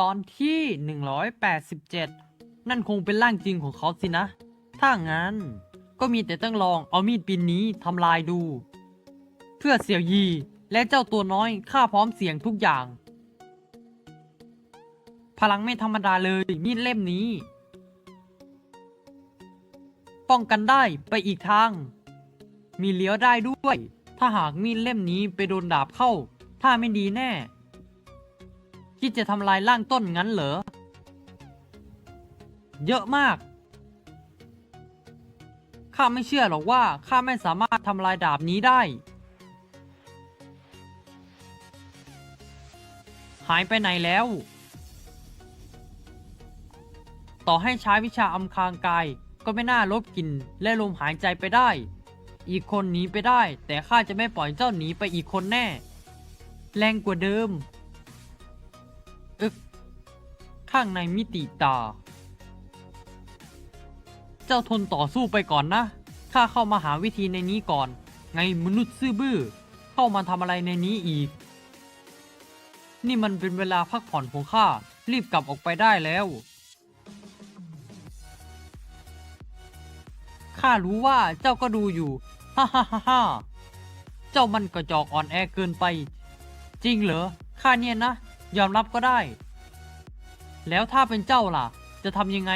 ตอนที่ 187 นั่นคงเป็นร่างจริงของเขาสินะ ถ้างั้น ก็มีแต่ต้องลองเอามีดปีนนี้ทำลายดู เพื่อเสี่ยวยีและเจ้าตัวน้อยข้าพร้อมเสี่ยงทุกอย่าง พลังไม่ธรรมดาเลยมีดเล่มนี้ ป้องกันได้ไปอีกทาง มีเลี้ยวได้ด้วย ถ้าหากมีดเล่มนี้ไปโดนดาบเข้า ถ้าไม่ดีแน่ คิดจะทำลายร่างต้นงั้นเหรอ เยอะมาก ข้าไม่เชื่อหรอกว่าข้าไม่สามารถทำลายดาบนี้ได้ หายไปไหนแล้ว ต่อให้ใช้วิชาอำคางกายก็ไม่น่าลบกลิ่นและลมหายใจไปได้ อีกคนหนีไปได้ แต่ข้าจะไม่ปล่อยเจ้าหนีไปอีกคนแน่ แรงกว่าเดิม ข้างในมิติตา เจ้าทนต่อสู้ไปก่อนนะ ข้าเข้ามาหาวิธีในนี้ก่อน ไงมนุษย์ซื่อบื้อ เข้ามาทำอะไรในนี้อีก นี่มันเป็นเวลาพักผ่อนของข้า รีบกลับออกไปได้แล้ว ข้ารู้ว่าเจ้าก็ดูอยู่ ฮ่าฮ่าฮ่าฮ่าเจ้ามันกระจอกอ่อนแอเกินไป จริงเหรอ ข้าเนี่ยนะ ยอมรับก็ได้ แล้วถ้าเป็นเจ้าล่ะ จะทำยังไง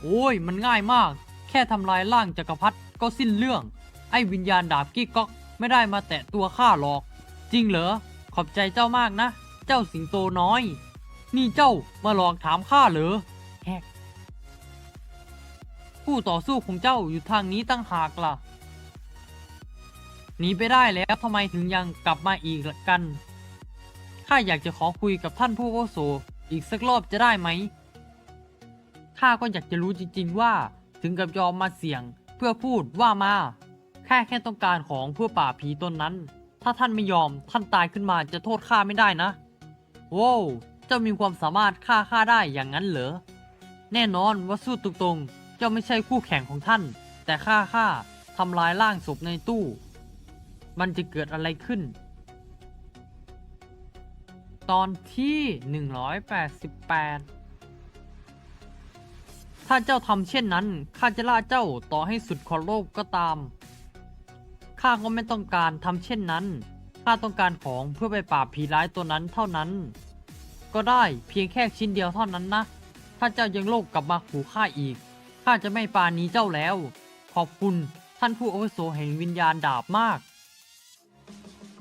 โอ้ย มันง่ายมาก แค่ทำลายร่างจักรพรรดิก็สิ้นเรื่อง ไอ้วิญญาณดาบกี้ก๊อกไม่ได้มาแตะตัวข้าหรอก จริงเหรอ ขอบใจเจ้ามากนะ เจ้าสิงโตน้อย นี่เจ้ามาหลอกถามข้าเหรอแฮกผู้ต่อสู้ของเจ้าอยู่ทางนี้ตั้งหากล่ะหนีไปได้แล้วทำไมถึงยังกลับมาอีกกัน ข้าอยากจะขอคุยกับท่านผู้อาโส อีกสักรอบจะได้ไหมข้าก็อยากจะรู้จริงๆว่า ถึงกับยอมมาเสี่ยงเพื่อพูดว่ามา แค่แค่ต้องการของเพื่อป่าผีตนนั้น ถ้าท่านไม่ยอมท่านตายขึ้นมาจะโทษข้าไม่ได้นะโว้วเจ้ามีความสามารถฆ่าข้าได้อย่างนั้นเหรอแน่นอนว่าสู้ตรงๆ เจ้าไม่ใช่คู่แข่งของท่าน แต่ข้าข้าทำลายร่างศพในตู้ มันจะเกิดอะไรขึ้น ตอนที่ 188 ถ้าเจ้าทำเช่นนั้น ข้าจะล่าเจ้าต่อให้สุดขอโลกก็ตาม ข้าก็ไม่ต้องการทำเช่นนั้น ข้าต้องการของเพื่อไปปราบผีร้ายตัวนั้นเท่านั้น ก็ได้เพียงแค่ชิ้นเดียวเท่านั้นนะ ถ้าเจ้ายังโลกกลับมาขู่ข้าอีก ข้าจะไม่ปราณีเจ้าแล้ว ขอบคุณท่านผู้อาวุโสแห่งวิญญาณดาบมาก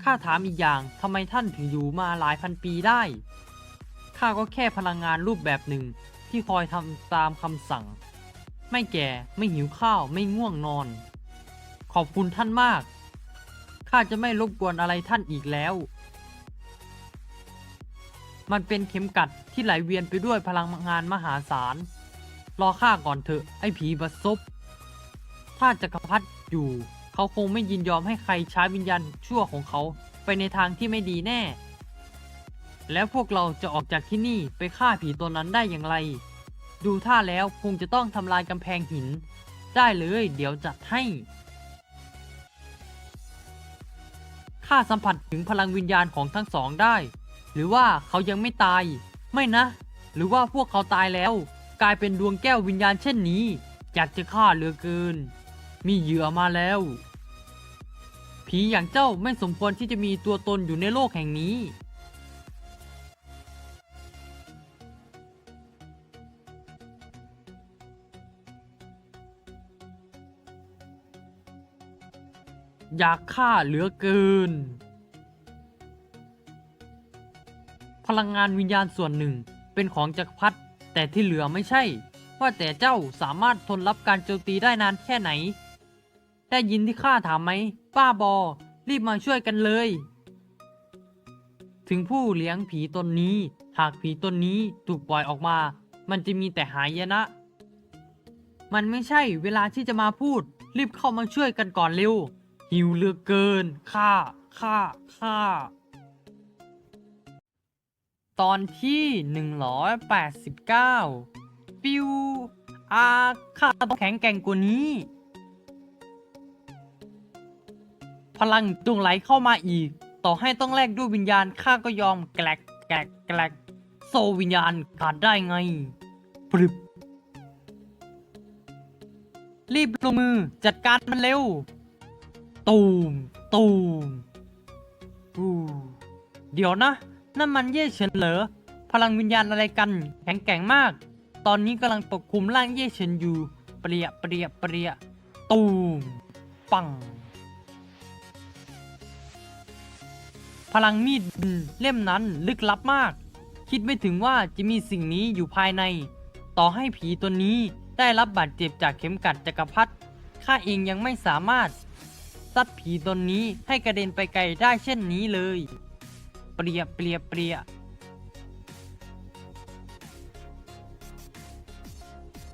ข้าถามอีกอย่างทำไมท่านถึงอยู่มาหลายพันปีได้ ข้าก็แค่พลังงานรูปแบบหนึ่งที่คอยทำตามคำสั่ง ไม่แก่ไม่หิวข้าวไม่ง่วงนอน ขอบคุณท่านมาก ข้าจะไม่รบกวนอะไรท่านอีกแล้ว มันเป็นเข็มกัดที่ไหลเวียนไปด้วยพลังงานมหาศาล รอข้าก่อนเถอะไอ้ผีบัดซบถ้าจักรพรรดิอยู่ เขาคงไม่ยินยอมให้ใครใช้วิญญาณชั่วของเขาไปในทางที่ไม่ดีแน่ แล้วพวกเราจะออกจากที่นี่ไปฆ่าผีตัวนั้นได้อย่างไร ดูท่าแล้วคงจะต้องทำลายกำแพงหิน ได้เลยเดี๋ยวจัดให้ข้าสัมผัสถึงพลังวิญญาณของทั้งสองได้ หรือว่าเขายังไม่ตาย ไม่นะ หรือว่าพวกเขาตายแล้ว กลายเป็นดวงแก้ววิญญาณเช่นนี้ อยากจะฆ่าเหลือเกิน มีเหยื่อมาแล้ว ผีอย่างเจ้าไม่สมควรที่จะมีตัวตนอยู่ในโลกแห่งนี้ อยากฆ่าเหลือเกิน พลังงานวิญญาณส่วนหนึ่งเป็นของจักรพรรดิแต่ที่เหลือไม่ใช่ ว่าแต่เจ้าสามารถทนรับการโจมตีได้นานแค่ไหน ได้ยินที่ข้าถามไหม ป้าบอ รีบมาช่วยกันเลย ถึงผู้เลี้ยงผีตนนี้ หากผีตนนี้ถูกปล่อยออกมา มันจะมีแต่หายนะ มันไม่ใช่เวลาที่จะมาพูด รีบเข้ามาช่วยกันก่อนเร็ว หิวเหลือเกิน ข้า ข้า ข้า ตอนที่ 189 ปิวอาข้าต้องแข็งแกร่งกว่านี้ พลังจงไหลเข้ามาอีก ต่อให้ต้องแลกด้วยวิญญาณข้าก็ยอมแกลกแกลกแกลกโซวิญญาณขาดได้ไงปรึบรีบลงมือจัดการมันเร็ว ตูม ตูมอูเดี๋ยวนะ นั่นมันเย่เฉินเหรอ พลังวิญญาณอะไรกัน แข็งแกร่งมาก ตอนนี้กำลังปกคลุมร่างเย่เฉินอยู่ เปรียเปรียเปรียตูม ปัง พลังมีดเล่มนั้นลึกลับมาก คิดไม่ถึงว่าจะมีสิ่งนี้อยู่ภายใน ต่อให้ผีตัวนี้ได้รับบาดเจ็บจากเข็มกัดจักรพรรดิข้าเองยังไม่สามารถซัดผีตนนี้ให้กระเด็นไปไกลได้เช่นนี้เลย เปรียเปรียเปรีย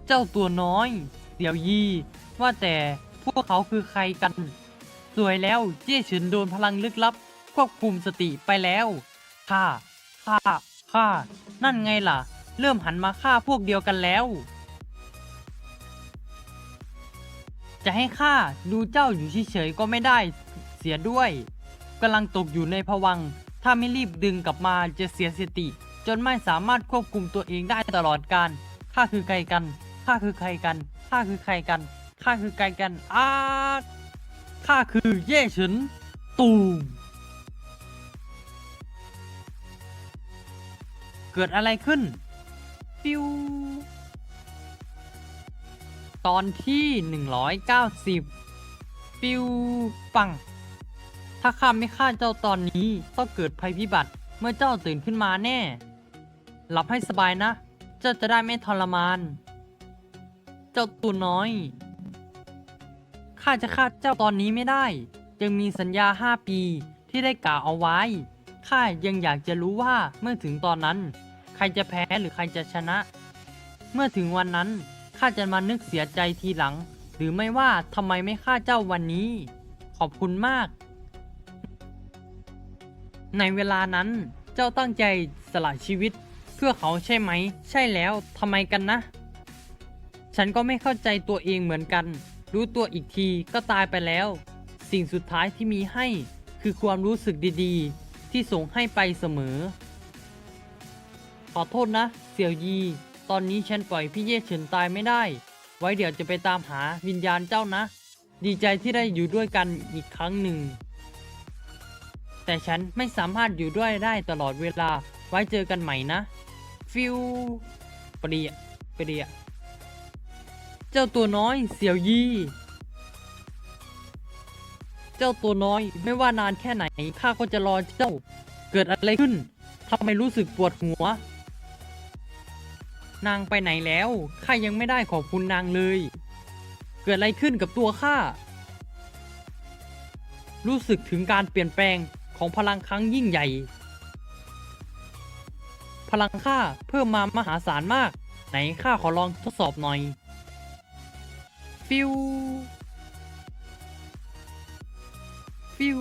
เจ้าตัวน้อย เดี๋ยวยี ว่าแต่พวกเขาคือใครกัน สวยแล้วเจ้เฉินโดนพลังลึกลับ ควบคุมสติไปแล้วข้าข้าข้านั่นไงล่ะ เริ่มหันมาฆ่าพวกเดียวกันแล้ว จะให้ข้าดูเจ้าอยู่เฉยๆก็ไม่ได้เสียด้วยกำลังตกอยู่ในภวัง ถ้าไม่รีบดึงกลับมาจะเสียสติ จนไม่สามารถควบคุมตัวเองได้ตลอดการข้าคือใครกันข้าคือใครกันข้าคือใครกันข้าคือใครกันอ้าข้าคือเย่ฉินตูม เกิดอะไรขึ้นฟิว ตอนที่ 190ฟิว ปัง ถ้าข้าไม่ฆ่าเจ้าตอนนี้ต้องเกิดภัยพิบัติเมื่อเจ้าตื่นขึ้นมาแน่ หลับให้สบายนะ เจ้าจะได้ไม่ทรมาน เจ้าตัวน้อย ข้าจะฆ่าเจ้าตอนนี้ไม่ได้ยังมีสัญญาห้าปีที่ได้กล่าวเอาไว้ข้ายังอยากจะรู้ว่าเมื่อถึงตอนนั้น ใครจะแพ้หรือใครจะชนะ เมื่อถึงวันนั้นข้าจะมานึกเสียใจทีหลัง หรือไม่ว่าทำไมไม่ฆ่าเจ้าวันนี้ ขอบคุณมาก ในเวลานั้นเจ้าตั้งใจสละชีวิต เพื่อเขาใช่ไหม ใช่แล้วทำไมกันนะ ฉันก็ไม่เข้าใจตัวเองเหมือนกัน รู้ตัวอีกทีก็ตายไปแล้ว สิ่งสุดท้ายที่มีให้คือความรู้สึกดีๆ ที่ส่งให้ไปเสมอ อโทษนะ เสี่ยวยี ตอนนี้ฉันปล่อยพี่เย่เฉินตายไม่ได้ ไว้เดี๋ยวจะไปตามหาวิญญาณเจ้านะ ดีใจที่ได้อยู่ด้วยกันอีกครั้งหนึ่ง แต่ฉันไม่สามารถอยู่ด้วยได้ตลอดเวลา ไว้เจอกันใหม่นะ ฟิวปรียปรียเจ้าตัวน้อย เสี่ยวยีเจ้าตัวน้อยไม่ว่านานแค่ไหนข้าก็จะรอเจ้า เกิดอะไรขึ้นทำไมรู้สึกปวดหัว นางไปไหนแล้วข้ายังไม่ได้ขอบคุณนางเลย เกิดอะไรขึ้นกับตัวข้ารู้สึกถึงการเปลี่ยนแปลงของพลังครั้งยิ่งใหญ่ พลังข้าเพิ่มมามหาศาลมาก ไหนข้าขอลองทดสอบหน่อย ฟิว ฟิว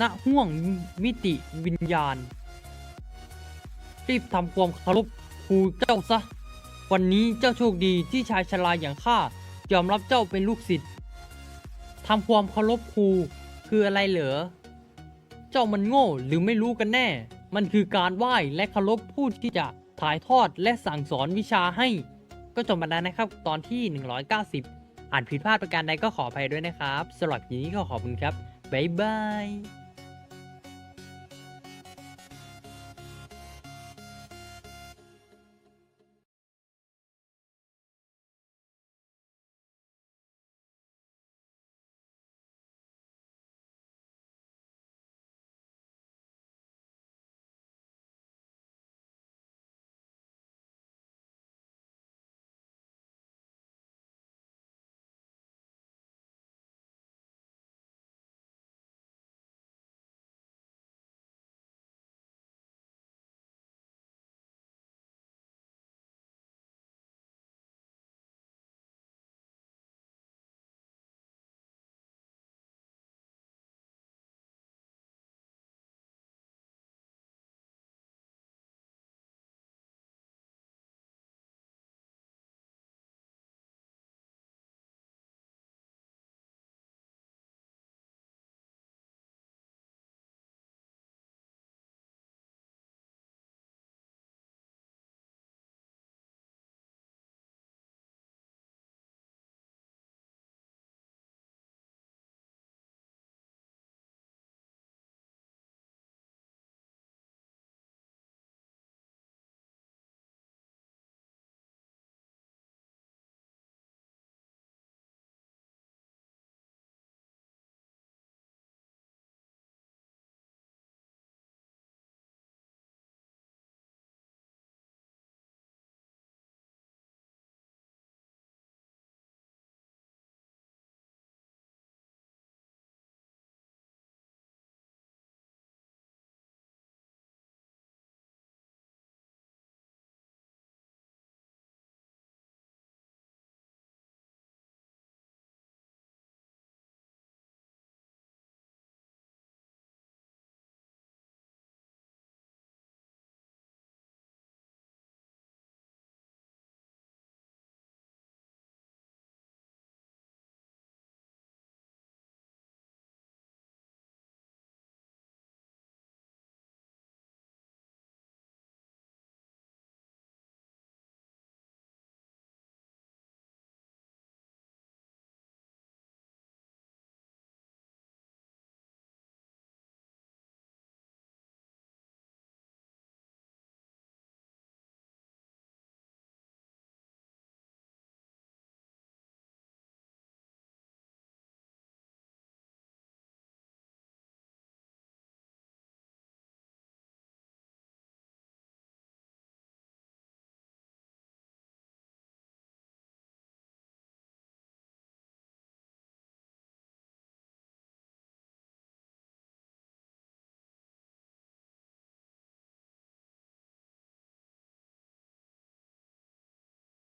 ณห่วงมิติวิญญาณ รีบทำความเคารพครูเจ้าซะ วันนี้เจ้าโชคดีที่ชายชราอย่างข้ายอมรับเจ้าเป็นลูกศิษย์ทำความเคารพครูคืออะไรเหรอ เจ้ามันโง่หรือไม่รู้กันแน่ มันคือการไหว้และเคารพผู้ที่จะถ่ายทอดและสั่งสอนวิชาให้ ก็จบมาแล้วนะครับ ตอนที่ 190 อ่านผิดพลาดประการใดก็ขออภัยด้วยนะครับสำหรับนี้ก็ขอบคุณครับ บ๊ายบาย